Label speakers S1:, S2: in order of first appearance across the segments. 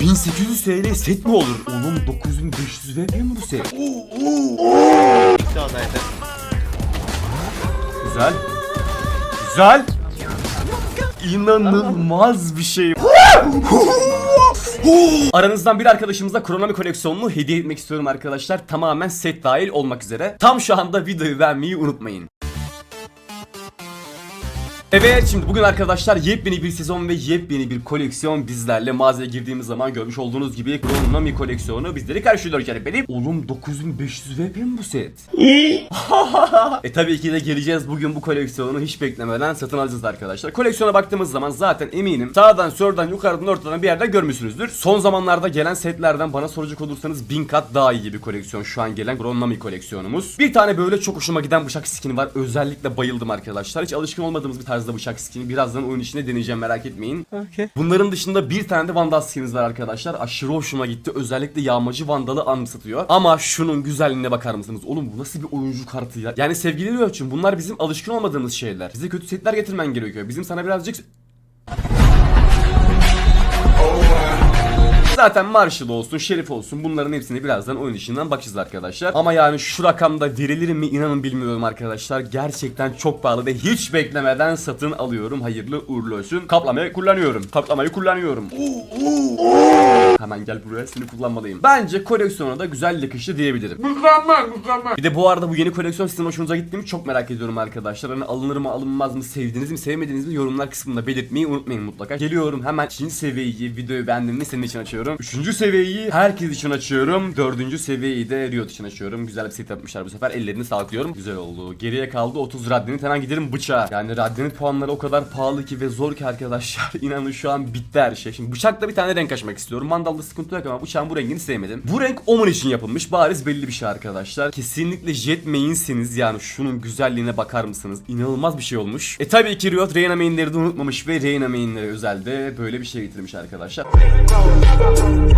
S1: 1800 TL set mi olur? Oğlum 9500 VP mi bu set?
S2: İşte oradaydı.
S1: Güzel. Güzel. İnanılmaz bir şey. Aranızdan bir arkadaşımıza Kronomi koleksiyonunu hediye etmek istiyorum arkadaşlar. Tamamen set dahil olmak üzere. Tam şu anda videoyu beğenmeyi unutmayın. Evet şimdi bugün arkadaşlar yepyeni bir sezon ve yepyeni bir koleksiyon bizlerle mağazaya girdiğimiz zaman görmüş olduğunuz gibi Kronomi koleksiyonu bizleri karşılıyor canım benim. Oğlum 9500 VP mi bu set? E tabii ki de geleceğiz bugün bu koleksiyonu hiç beklemeden satın alacağız arkadaşlar. Koleksiyona baktığımız zaman zaten eminim sağdan soldan yukarıdan ortadan bir yerde görmüşsünüzdür. Son zamanlarda gelen setlerden bana soracak olursanız bin kat daha iyi bir koleksiyon şu an gelen Gronami koleksiyonumuz. Bir tane böyle çok hoşuma giden bıçak skini var. Özellikle bayıldım arkadaşlar. Hiç alışkın olmadığımız bir tarzda bıçak skini. Birazdan oyun içinde deneyeceğim merak etmeyin. Bunların dışında bir tane de Vandal skinimiz var arkadaşlar. Aşırı hoşuma gitti. Özellikle yağmacı Vandal'ı anımsatıyor. Ama şunun güzelliğine bakar mısınız? Oğlum bu nasıl bir oyuncu kartı ya? Yani sevgili Rioç'un bunlar bizim alışkın olmadığımız şeyler. Bize kötü setler getirmen gerekiyor. Bizim sana birazcık Zaten Marshall olsun, Şerif olsun bunların hepsini birazdan oyun içinden bakacağız arkadaşlar. Ama yani şu rakamda verilir mi inanın bilmiyorum arkadaşlar. Gerçekten çok pahalı ve hiç beklemeden satın alıyorum. Hayırlı uğurlu olsun. Kaplamayı kullanıyorum. Kaplamayı kullanıyorum. Hemen gel buraya seni kullanmalıyım. Bence koleksiyona da güzel yakıştı diyebilirim. Bir de bu arada bu yeni koleksiyon sizin hoşunuza gitti mi çok merak ediyorum arkadaşlar. Hani alınır mı alınmaz mı sevdiniz mi sevmediniz mi yorumlar kısmında belirtmeyi unutmayın mutlaka. Geliyorum hemen ikinci seviyeyi videoyu beğendiğimde senin için açıyorum. Üçüncü seviyeyi herkes için açıyorum. Dördüncü seviyeyi de Riot için açıyorum. Güzel bir set yapmışlar bu sefer. Ellerini sağlık diyorum. Güzel oldu. Geriye kaldı 30 radyanit. Hemen gidelim bıçağa. Yani radyanit puanları o kadar pahalı ki ve zor ki arkadaşlar. İnanın şu an bitti her şey. Şimdi bıçakla bir tane renk açmak istiyorum. Mandalda sıkıntı yok ama bıçağın bu rengini sevmedim. Bu renk Omen için yapılmış. Bariz belli bir şey arkadaşlar. Kesinlikle jet main'siniz. Yani şunun güzelliğine bakar mısınız? İnanılmaz bir şey olmuş. E tabii ki Riot Reyna main'leri de unutmamış ve Reyna main'leri özelde böyle bir şey getirmiş arkadaşlar. Thank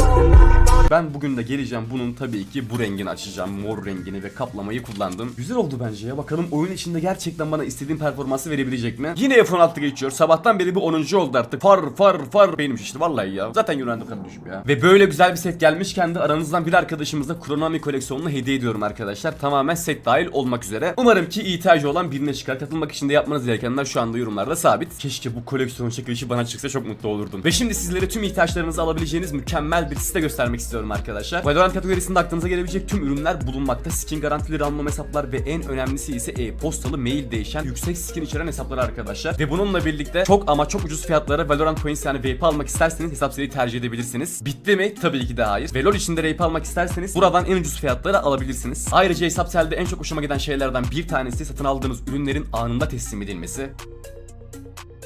S1: a Ben bugün de geleceğim bunun tabii ki bu rengini açacağım. Mor rengini ve kaplamayı kullandım. Güzel oldu bence ya. Bakalım oyun içinde gerçekten bana istediğim performansı verebilecek mi? Yine F16 geçiyor. Sabahtan beri bu 10. oldu artık. Far far far benim şişti vallahi ya. Zaten yönlendim kardeşim ya. Ve böyle güzel bir set gelmişken de aranızdan bir arkadaşımıza Kronomi koleksiyonunu hediye ediyorum arkadaşlar. Tamamen set dahil olmak üzere. Umarım ki ihtiyacı olan birine çıkar. Katılmak için de yapmanız gerekenler şu anda yorumlarda sabit. Keşke bu koleksiyon çekilişi bana çıksa çok mutlu olurdum. Ve şimdi sizlere tüm ihtiyaçlarınızı alabileceğiniz mükemmel bir site göstermek istiyorum arkadaşlar. Valorant kategorisinde aklınıza gelebilecek tüm ürünler bulunmakta. Skin garantileri almam hesaplar ve en önemlisi ise e-postalı mail değişen yüksek skin içeren hesaplar arkadaşlar. Ve bununla birlikte çok ama çok ucuz fiyatlara Valorant Points yani VP almak isterseniz hesap seriyi tercih edebilirsiniz. Bitti mi? Tabii ki de hayır. Ve LoL içinde VP almak isterseniz buradan en ucuz fiyatlara alabilirsiniz. Ayrıca hesap selde en çok hoşuma giden şeylerden bir tanesi satın aldığınız ürünlerin anında teslim edilmesi.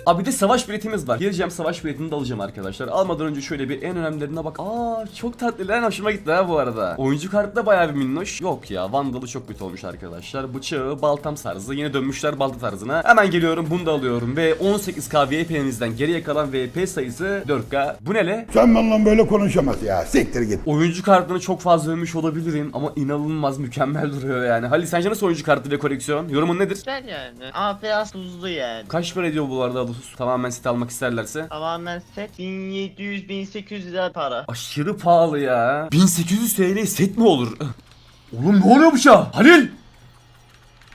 S1: Abi bir de savaş biletimiz var. Geleceğim savaş biletini de alacağım arkadaşlar. Almadan önce şöyle bir en önemlilerine bak. Aa çok tatlı lan hoşuma gitti ha bu arada. Oyuncu kartı da bayağı bir minnoş. Yok ya Vandal'ı çok kötü olmuş arkadaşlar. Bıçağı baltam tarzı. Yine dönmüşler balta tarzına. Hemen geliyorum bunu da alıyorum. Ve 18k VP'nizden geriye kalan VP sayısı 4k. Bu ne le?
S3: Sen benimle böyle konuşamaz ya. Siktir git.
S1: Oyuncu kartını çok fazla övmüş olabilirim ama inanılmaz mükemmel duruyor yani. Halil sence nasıl oyuncu kartı ve koleksiyon? Yorumun nedir?
S2: Güzel yani. Ama biraz tuzlu yani.
S1: Kaç para ediyor bu arada Tamamen sit almak isterlerse.
S2: Tamamen set 1700-1800 lira para.
S1: Aşırı pahalı ya. 1800 TL set mi olur? Oğlum ne oluyor bıçağa? Halil!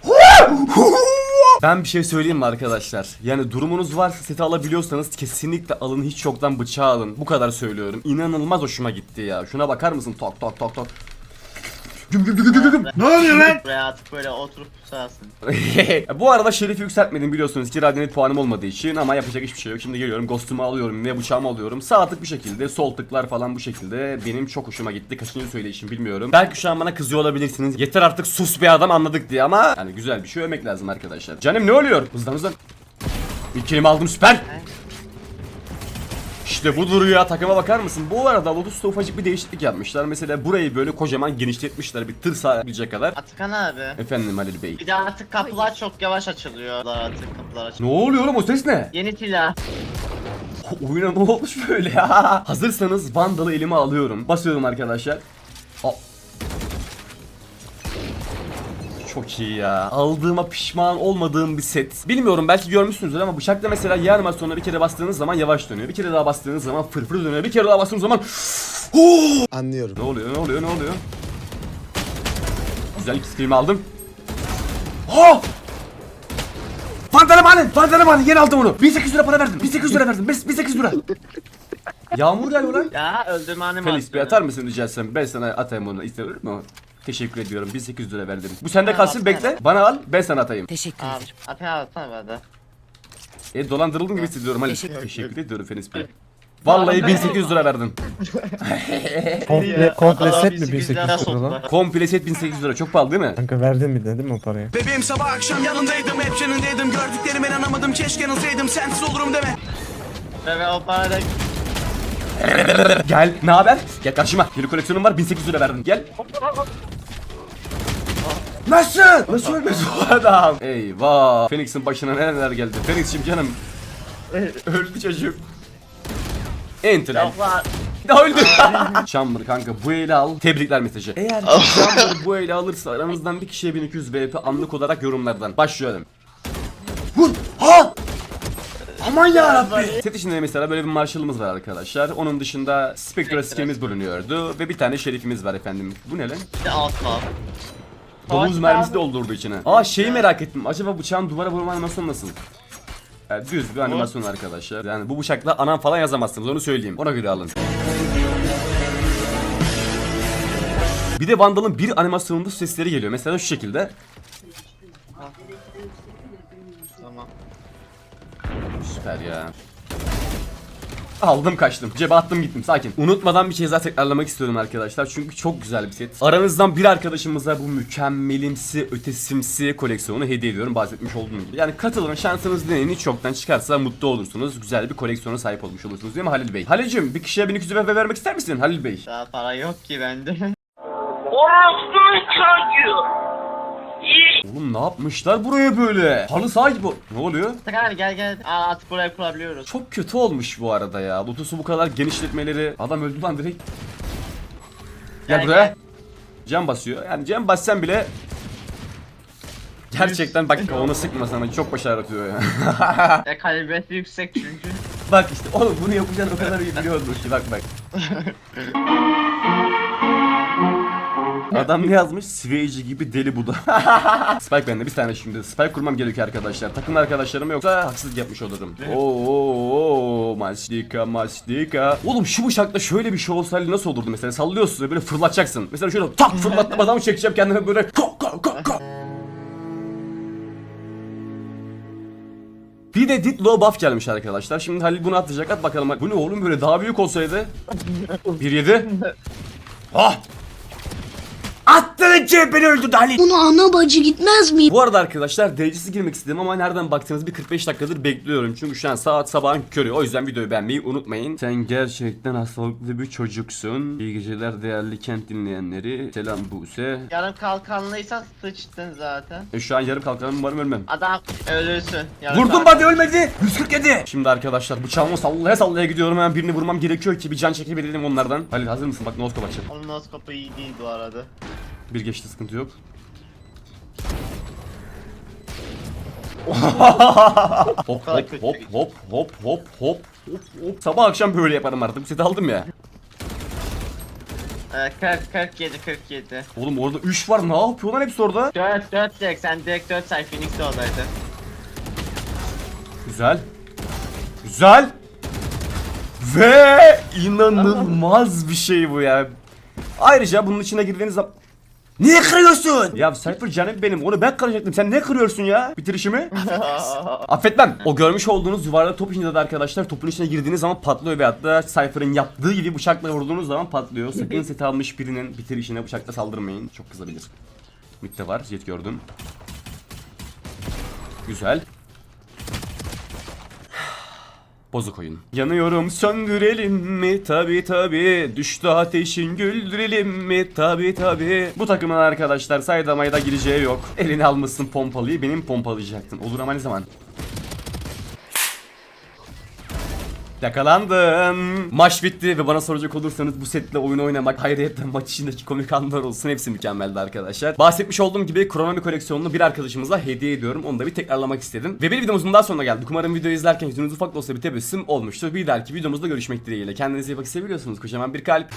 S1: Ben bir şey söyleyeyim mi arkadaşlar? Yani durumunuz varsa seti alabiliyorsanız kesinlikle alın hiç yoktan bıçağı alın. Bu kadar söylüyorum. İnanılmaz hoşuma gitti ya. Şuna bakar mısın? Tok tok tok tok. Güm güm güm güm güm.
S3: Ne oluyor lan?
S2: Buraya atıp böyle oturup pusarsın.
S1: Bu arada şerifi yükseltmedim biliyorsunuz ki radyanit puanım olmadığı için ama yapacak hiçbir şey yok. Şimdi geliyorum ghost'umu alıyorum ve bıçağımı alıyorum. Sağ tık bir şekilde sol tıklar falan bu şekilde benim çok hoşuma gitti. Kaçıncı söyleyişim bilmiyorum. Belki şu an bana kızıyor olabilirsiniz. Yeter artık sus bir adam anladık diye ama yani güzel bir şey övmek lazım arkadaşlar. Canım ne oluyor? Hızlan hızlan. Bir kelime aldım süper. İşte bu duruyor ya takıma bakar mısın? Bu arada Lotus'ta ufacık bir değişiklik yapmışlar. Mesela burayı böyle kocaman genişletmişler bir tır sağlayabilecek kadar.
S2: Atakan abi.
S1: Efendim Halil Bey.
S2: Bir de artık kapılar çok yavaş açılıyor. Artık kapılar
S1: Ne
S2: açılıyor.
S1: oluyor oğlum o ses ne?
S2: Yeni silah.
S1: Oyuna ne olmuş böyle ya? Hazırsanız Vandal'ı elime alıyorum. Basıyorum arkadaşlar. Aa. Çok iyi ya. Aldığıma pişman olmadığım bir set. Bilmiyorum belki görmüşsünüzdür ama bıçakla mesela Y animasyonuna bir kere bastığınız zaman yavaş dönüyor. Bir kere daha bastığınız zaman fırfır dönüyor. Bir kere daha bastığınız zaman
S4: Anlıyorum.
S1: ne oluyor ne oluyor ne oluyor? Güzel iki scream aldım. Oh! Fantalemani! Fantalemani! Yeni aldım onu. 1800 lira para verdim. 1800 lira verdim. 1800 lira. Yağmur yağıyor lan.
S2: Ya öldürme animasyonu.
S1: Felis bir atar mısın rica etsem? Ben sana atayım onu. İster mi? Teşekkür ediyorum. 1800 lira verdim. Bu sende
S2: Ha,
S1: kalsın bekle. Bana al ben sana atayım.
S5: Teşekkür
S2: Abi
S5: ederim.
S2: atayım atsana bana.
S1: E dolandırıldın gibi hissediyorum Ali.
S5: Teşekkür-
S1: Teşekkür ediyorum Fenis Bey. Vallahi 1800 lira verdim.
S6: Komple, komple set mi
S2: güzel
S6: 1800 lira lan?
S1: Komple set 1800 lira. Çok pahalı değil mi?
S6: Kanka verdin mi dedim o parayı?
S7: Bebeğim sabah akşam yanındaydım hep yanındaydım Gördüklerime inanamadım keşke yanılsaydım sensiz olurum deme
S2: Ve o parayla
S1: Gel. Ne haber? Gel karşıma. Yeni koleksiyonum var 1800 lira verdim. Gel. Nasıl? Nasıl ölmedi bu adam? Eyvah. Phoenix'in başına neler geldi. Phoenix'im canım. Öldü çocuk. Enter.
S2: Yapma.
S1: Daha öldü. Chamber kanka bu eli al. Tebrikler mesajı. Eğer Chamber bu eli alırsa aranızdan bir kişiye 1200 VP anlık olarak yorumlardan. Başlıyorum. Vur. Ha! Aman yarabbi. Set içinde mesela böyle bir marshall'ımız var arkadaşlar. Onun dışında Spectre skinimiz bulunuyordu. Ve bir tane şerifimiz var efendim. Bu ne lan?
S2: Bir de atma.
S1: Domuz mermisi doldurdu içine. Aa şeyi merak ettim. Acaba bıçağın duvara vurma animasyonu nasıl? Yani düz bir animasyon arkadaşlar. Yani bu bıçakla anam falan yazamazsınız onu söyleyeyim. Ona göre alın. Bir de Vandal'ın bir animasyonunda sesleri geliyor. Mesela şu şekilde.
S2: Tamam.
S1: Süper ya. Aldım kaçtım. Cebe attım gittim sakin. Unutmadan bir kez daha tekrarlamak istiyorum arkadaşlar. Çünkü çok güzel bir set. Aranızdan bir arkadaşımıza bu mükemmelimsi, ötesimsi koleksiyonu hediye ediyorum. Bahsetmiş olduğum gibi. Yani katılın şansınız deneyin hiç yoktan çıkarsa mutlu olursunuz. Güzel bir koleksiyona sahip olmuş olursunuz değil mi Halil Bey? Halil'cim bir kişiye 1200 VP vermek ister misin Halil Bey?
S2: Daha para yok ki bende.
S1: Oğlum ne yapmışlar buraya böyle? Halı saha gibi. Ne oluyor?
S2: Sakar gel gel. Aa, artık buraya kurabiliyoruz.
S1: Çok kötü olmuş bu arada ya. Lotus'u bu kadar genişletmeleri. Adam öldü lan direkt. Gel
S2: Gel,
S1: buraya.
S2: gel.
S1: Cam basıyor. Yani cam bassan bile Gerçekten bak onu sıkma sana çok başarı atıyor ya.
S2: Ya kalibesi yüksek çünkü.
S1: bak işte oğlum bunu yapacağını o kadar iyi biliyordum ki bak bak. Adam ne yazmış? Sveci gibi deli bu da. Spike bende bir tane şimdi. Spike kurmam gerekiyor arkadaşlar. Takım arkadaşlarım yoksa haksızlık yapmış olurum. Oo, mastika mastika. Oğlum şu bıçakla şöyle bir şey olsaydı nasıl olurdu mesela? Sallıyorsun böyle fırlatacaksın. Mesela şöyle tak fırlattım adamı çekeceğim kendime böyle. Ko, ko, ko, ko. Bir de Ditlo buff gelmiş arkadaşlar. Şimdi Halil bunu atacak. At bakalım. Bu ne oğlum böyle daha büyük olsaydı. 1-7. Ah! Attın ki beni öldürdü Halil.
S8: Bunu ana bacı gitmez mi?
S1: Bu arada arkadaşlar derecesi girmek istedim ama nereden baktığınız bir 45 dakikadır bekliyorum. Çünkü şu an saat sabahın körü. O yüzden videoyu beğenmeyi unutmayın. Sen gerçekten hastalıklı bir çocuksun. İyi geceler değerli kent dinleyenleri. Selam Buse.
S2: Yarım kalkanlıysan sıçtın zaten.
S1: E şu an yarım kalkanım umarım ölmem.
S2: Adam ölürsün. Yarım
S1: Vurdum
S2: kalkan-
S1: body ölmedi. 147. Şimdi arkadaşlar bıçağımı sallaya sallaya gidiyorum. Hemen birini vurmam gerekiyor ki bir can çekebilelim onlardan. Halil hazır mısın? Bak noskop açalım.
S2: Onun noskopu iyi değil bu arada.
S1: Bir geçti sıkıntı yok. hop hop hop hop hop hop hop hop. Sabah akşam böyle yaparım artık. Bu seti aldım ya.
S2: Ee, 40 47 47.
S1: Oğlum orada 3 var. Ne yapıyorlar hepsi orada?
S2: 4 4 direkt sen direkt 4 say Phoenix de oradaydı.
S1: Güzel. Güzel. Ve inanılmaz bir şey bu ya. Ayrıca bunun içine girdiğiniz zaman Niye kırıyorsun? Ya Cypher canım benim. Onu ben kıracaktım. Sen ne kırıyorsun ya? Bitirişimi? Affetmem. O görmüş olduğunuz yuvarlak top içinde de arkadaşlar topun içine girdiğiniz zaman patlıyor ve hatta Cypher'ın yaptığı gibi bıçakla vurduğunuz zaman patlıyor. Sakın seti almış birinin bitirişine bıçakla saldırmayın. Çok kızabilir. Mitte var. Jet gördüm. Güzel. Bozuk oyun. Yanıyorum söndürelim mi? Tabi tabi. Düştü ateşin güldürelim mi? Tabi tabi. Bu takımın arkadaşlar sayda mayda gireceği yok. Elini almışsın pompalıyı benim pompalayacaktın. Olur ama ne zaman? Yakalandın. Maç bitti ve bana soracak olursanız bu setle oyun oynamak hayretten maç içindeki komik anlar olsun hepsi mükemmeldi arkadaşlar. Bahsetmiş olduğum gibi Kronomi koleksiyonunu bir arkadaşımıza hediye ediyorum. Onu da bir tekrarlamak istedim. Ve bir videomuzun daha sonuna geldik. Umarım videoyu izlerken yüzünüz ufak da olsa bir tebessüm olmuştur. Bir dahaki videomuzda görüşmek dileğiyle. Kendinize iyi bakın seviyorsunuz. Kocaman bir kalp.